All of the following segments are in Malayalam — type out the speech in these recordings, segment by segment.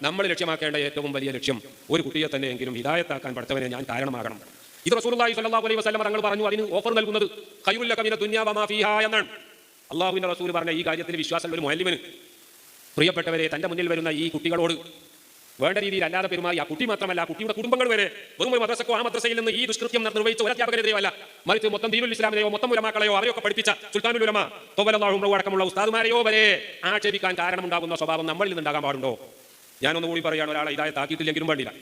നമ്മൾ ലക്ഷ്യമാക്കേണ്ട ഏറ്റവും വലിയ ലക്ഷ്യം ഒരു കുട്ടിയെ തന്നെയെങ്കിലും ഹിതായത്താക്കാൻ പഠിത്തവനെ ഞാൻ കാരണമാകണം. ഇത് റസൂലുള്ളാഹി സ്വല്ലല്ലാഹു അലൈഹി വസല്ലം തങ്ങൾ പറഞ്ഞു അതിന് ഓഫർ നൽകുന്നത് ഖൈറുൽ ലക മിന ദുനിയാ വമാ ഫീഹാ എന്നാണ്. അള്ളാഹുവിന്റെ റസൂൽ പറഞ്ഞ ഈ കാര്യത്തിൽ വിശ്വാസം ഒരു മുഅല്ലിമിന് പ്രിയപ്പെട്ടവരെ തന്റെ മുന്നിൽ വരുന്ന ഈ കുട്ടികളോട് വേണ്ട രീതിയിൽ അല്ലാതെ പെരുമാറി ആ കുട്ടി മാത്രമല്ല ആ കുട്ടിയുടെ കുടുംബങ്ങൾ വരെ വെറും ഒരു മദ്രസക്കോ ആ മദ്രസയിൽ നിന്ന് ഈ ദുഷ്കൃത്യം നിർവഹിച്ച ഒരു അധ്യാപകനെതിരെയോ അല്ല മറിച്ച് മൊത്തം ദീനുൽ ഇസ്ലാമിനെയോ മൊത്തം ഉലമാക്കളെയോ അവരെയൊക്കെ പഠിപ്പിച്ച സുൽത്താനുൽ ഉലമ തൊവലാഹും അടക്കമുള്ള ഉസ്താദുമാരെയോ വരെ ആക്ഷേപിക്കാൻ കാരണമുണ്ടാകുന്ന സ്വഭാവം നമ്മളിൽ നിന്നുണ്ടാകാൻ പാടുണ്ടോ? ഞാനൊന്നുകൂടി പറയുകയാണ് ഒരാളെ ഇതായ താക്കിയിട്ടില്ലെങ്കിലും വേണ്ടില്ല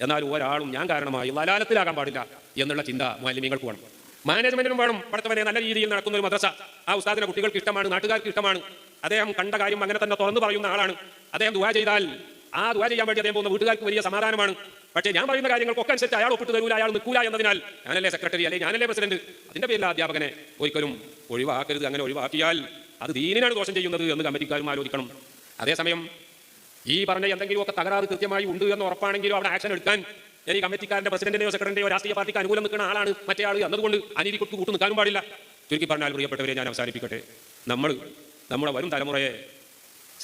എന്നാൽ ഒരാളും ഞാൻ കാരണമായി വലാലത്തിലാകാൻ പാടില്ല എന്നുള്ള ചിന്ത മാലിന്യങ്ങൾക്ക് വേണം. മാനേജ്മെന്റിനും വേണം. പഠിത്തവരെ നല്ല രീതിയിൽ നടക്കുന്ന ഒരു മദ്രസ. ആ ഉസ്താദിന്റെ കുട്ടികൾക്ക് ഇഷ്ടമാണ് നാട്ടുകാർക്ക് ഇഷ്ടമാണ്. അദ്ദേഹം കണ്ട കാര്യം അങ്ങനെ തന്നെ തുറന്നു പറയുന്ന ആളാണ്. അദ്ദേഹം ദുവാ ചെയ്താൽ ആ ദുവാ ചെയ്യാൻ വേണ്ടി അദ്ദേഹം പോകുന്ന വീട്ടുകാർക്ക് വലിയ സമാധാനമാണ്. പക്ഷേ ഞാൻ പറയുന്ന കാര്യങ്ങൾക്കൊക്കെ അനുസരിച്ച് അയാൾ ഒപ്പിട്ട് തരൂല അയാൾ നിൽക്കൂല എന്നതിനാൽ ഞാനല്ലേ സെക്രട്ടറി അല്ലെ ഞാനല്ലേ പ്രസിഡന്റ് അതിന്റെ പേരിൽ അധ്യാപകനെ ഒരിക്കലും ഒഴിവാക്കരുത്. അങ്ങനെ ഒഴിവാക്കിയാൽ അത് ദീനിനാണ് ദോഷം ചെയ്യുന്നത് എന്ന് കമ്മിറ്റിക്കാരും ആലോചിക്കണം. അതേസമയം ഈ പറഞ്ഞ എന്തെങ്കിലുമൊക്കെ തകരാറ് കൃത്യമായി ഉണ്ട് എന്ന് ഉറപ്പാണെങ്കിലും അവിടെ ആക്ഷൻ എടുക്കാൻ ഞാൻ ഈ കമ്മിറ്റിക്കാരന്റെ പ്രസിഡന്റിനെയോ സെക്രട്ടറിയോ രാഷ്ട്രീയ പാർട്ടിക്ക് അനുകൂലം നിൽക്കുന്ന ആളാണ് മറ്റേ ആൾ എന്നതുകൊണ്ട് അനീതി കൊടുത്ത് കൂട്ടു നിൽക്കാനും പാടില്ല. ചുരുക്കി പറഞ്ഞാൽ പ്രിയപ്പെട്ടവരെ ഞാൻ അവസാനിപ്പിക്കട്ടെ. നമ്മൾ നമ്മുടെ വരും തലമുറയെ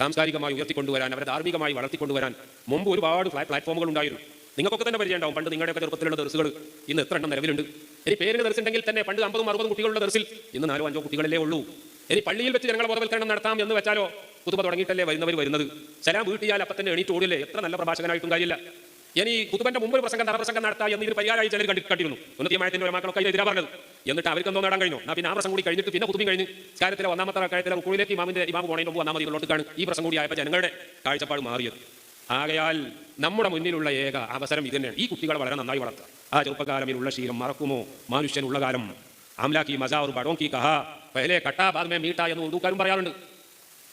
സാംസ്കാരികമായി ഉയർത്തിക്കൊണ്ടുവരാൻ അവരെ ധാർമ്മികമായി വളർത്തിക്കൊണ്ടുവരാൻ മുമ്പ് ഒരുപാട് പ്ലാറ്റ്ഫോമുകൾ ഉണ്ടായിരുന്നു. നിങ്ങൾക്കൊക്കെ തന്നെ പരിചയം ഉണ്ടാവും പണ്ട് നിങ്ങളുടെയൊക്കെ ചെറുപ്പത്തിലുള്ള ദർസുകൾ ഇന്ന് എത്ര എണ്ണം നിലവിലുണ്ട്. ഇനി പേരിന് ദർസുണ്ടെങ്കിൽ തന്നെ പണ്ട് അമ്പതും അറുപതും കുട്ടികളുടെ ദർസിൽ ഇന്ന് നാലോ അഞ്ചോ കുട്ടികളല്ലേ ഉള്ളൂ. ഇനി പള്ളിയിൽ വെച്ച് ജനങ്ങളെ ബോധവൽക്കരണം നടത്താം എന്ന് വെച്ചാലോ? കുതുബ തുടങ്ങിയിട്ടല്ലേ വരുന്നവർ വരുന്നത്? സലാം വീട്ടിയാൽ അപ്പം തന്നെ എണീറ്റ് ഓടില്ലേ? എത്ര നല്ല പ്രഭാഷകനായിട്ടും കാര്യമില്ല. ഇനി കുതുബന്റെ മുമ്പ് പ്രസംഗം തറപ്രസംഗം നടത്താം എന്ന് ഇതിന് പരിഹാരമായി ചിലർ കണ്ടി കണ്ടിരുന്നു. ഉന്നതീയമായത്തിന്റെ ഒരു മക്കളൊക്കെ എതിരാ പറഞ്ഞത്. എന്നിട്ട് അവർക്ക് എന്തോ നേടാൻ കഴിഞ്ഞു? ആ പിന്നെ ആ പ്രസംഗം കൂടി കഴിഞ്ഞിട്ട് പിന്നെ കുതുബി കഴിഞ്ഞ് കാര്യത്തിലെ ഒന്നാമത്തെ കാര്യത്തിലെ റുക്കുളിലേക്ക് ഇമാമിന്റെ ഇമാമ് പോണതിന് മുമ്പ് ഒന്നാമത് ഇതിലോട്ടാണ് ഈ പ്രസംഗം കൂടി ആയപ്പോൾ ജനങ്ങളുടെ കാഴ്ചപ്പാട് മാറിയത്. ആകയാൽ നമ്മുടെ മുന്നിലുള്ള ഏക അവസരം ഇത് ഈ കുട്ടികളെ വളരെ നന്നായി വളർത്തുക. ആ ചെറുപ്പകാലമിലുള്ള ശീലം മറക്കുമോ? മനുഷ്യനുള്ള കാലം ആംലാക്കി ഒരു ബഡോങ്കി കഹ. പഹലെ കട്ടാ ബാദ് മേ മീട്ട എന്ന് ഉറുദുക്കാരും പറയാറുണ്ട്.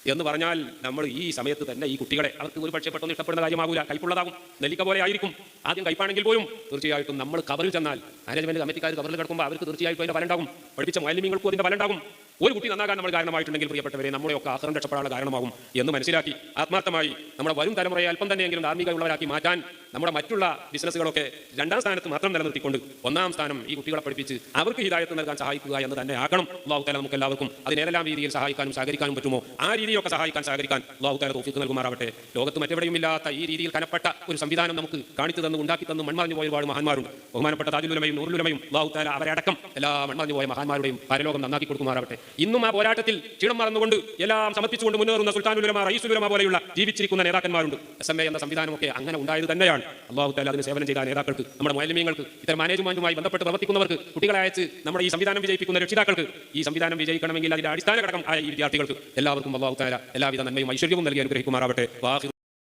എന്ന് പറഞ്ഞാൽ നമ്മൾ ഈ സമയത്ത് തന്നെ ഈ കുട്ടികളെ അവർക്ക് ഒരു പക്ഷേ പെട്ടെന്ന് ഇഷ്ടപ്പെടുന്ന കാര്യമാകൂല കൈപ്പുള്ളതാകും. നെല്ലിക്ക പോലെ ആയിരിക്കും ആദ്യം കൈപ്പാണെങ്കിൽ പോലും തീർച്ചയായിട്ടും നമ്മൾ കവറിൽ ചെന്നാൽ മാനേജ്മെന്റ് കമ്മിറ്റിക്കാർ കവറിൽ കിടക്കുമ്പോൾ അവർക്ക് തീർച്ചയായിട്ടും അതിന്റെ ഫലമുണ്ടാകും പഠിപ്പിച്ച മാലിന്യങ്ങൾക്കും അതിന്റെ ഫലമുണ്ടാകും ഒരു കുട്ടി നന്നാകാൻ നമ്മൾ കാരണമായിട്ടുണ്ടെങ്കിൽ പ്രിയപ്പെട്ടവരെ നമ്മളെയൊക്കെ ആഹ്റം രക്ഷപ്പെടാനുള്ള കാരണമാകും എന്ന് മനസ്സിലാക്കി ആത്മാർത്ഥമായി നമ്മുടെ വരും തലമുറയെ അല്പം തന്നെയെങ്കിലും ധാർമ്മികമുള്ളവരാക്കി മാറ്റാൻ നമ്മുടെ മറ്റുള്ള ബിസിനസ്സുകളൊക്കെ രണ്ടാം സ്ഥാനത്ത് മാത്രം നിലനിർത്തിക്കൊണ്ട് ഒന്നാം സ്ഥാനം ഈ കുട്ടികളെ പഠിപ്പിച്ച് അവർക്ക് ഹിദായത്ത് നൽകാൻ സഹായിക്കുക എന്ന് തന്നെ ആക്കണം. അള്ളാഹു താല നമുക്ക് എല്ലാവർക്കും അതിനേതെല്ലാം രീതിയിൽ സഹായിക്കാനും സഹകരിക്കാനും പറ്റുമോ? ആ രീതിയൊക്കെ സഹായിക്കാൻ സഹകരിക്കാൻ അള്ളാഹു താല തോഫിക്ക് നൽകുമാറാവട്ടെ. ലോകത്ത് മറ്റെവിടെയും ഇല്ലാത്ത ഈ രീതിയിൽ കനപ്പെട്ട ഒരു സംവിധാനം നമുക്ക് കാണിച്ചു തന്നു ഉണ്ടാക്കി തന്നു മൺമറിഞ്ഞു പോയ ഒരുപാട് മഹാന്മാരുണ്ട്. ബഹുമാനപ്പെട്ട താജുലുലമയും നൂറുലുലമയും അള്ളാഹു താല അവരടക്കം എല്ലാ മൺമറിഞ്ഞു പോയ മഹാന്മാരുടെയും പരലോകം നന്നാക്കി കൊടുക്കുമാറാവട്ടെ. ഇന്നും ആ പോരാട്ടത്തിൽ ക്ഷീണം മറന്നുകൊണ്ട് എല്ലാം സമർപ്പിച്ചുകൊണ്ട് മുന്നേറുന്ന സുൽത്താനുലമ റയീസുലുലമ പോലെയുള്ള ജീവിച്ചിരിക്കുന്ന നേതാക്കന്മാരുണ്ട്. എസ് എം എ എന്ന സംവിധാനമൊക്കെ അങ്ങനെ ഉണ്ടായത് തന്നെയാണ്. അള്ളാഹു താല അതിന് സേവനം ചെയ്ത നേതാക്കൾക്ക് നമ്മുടെ മാലിന്യങ്ങൾക്ക് ഇത്തരം മാനേജ്മെന്റുമായി ബന്ധപ്പെട്ട് പ്രവർത്തിക്കുന്നവർക്ക് കുട്ടികളെ അയച്ച് നമ്മുടെ ഈ സംവിധാനം വിജയിപ്പിക്കുന്ന രക്ഷിതാക്കൾക്ക് ഈ സംവിധാനം വിജയിക്കണമെങ്കിൽ അതിന്റെ അടിസ്ഥാന ഘടകം ആയ ഈ വിദ്യാർത്ഥികൾക്ക് എല്ലാവർക്കും അള്ളാഹു താല എല്ലാവിധ നന്മയും ഐശ്വര്യവും നൽകി അനുഗ്രഹിക്കുമാറാവട്ടെ.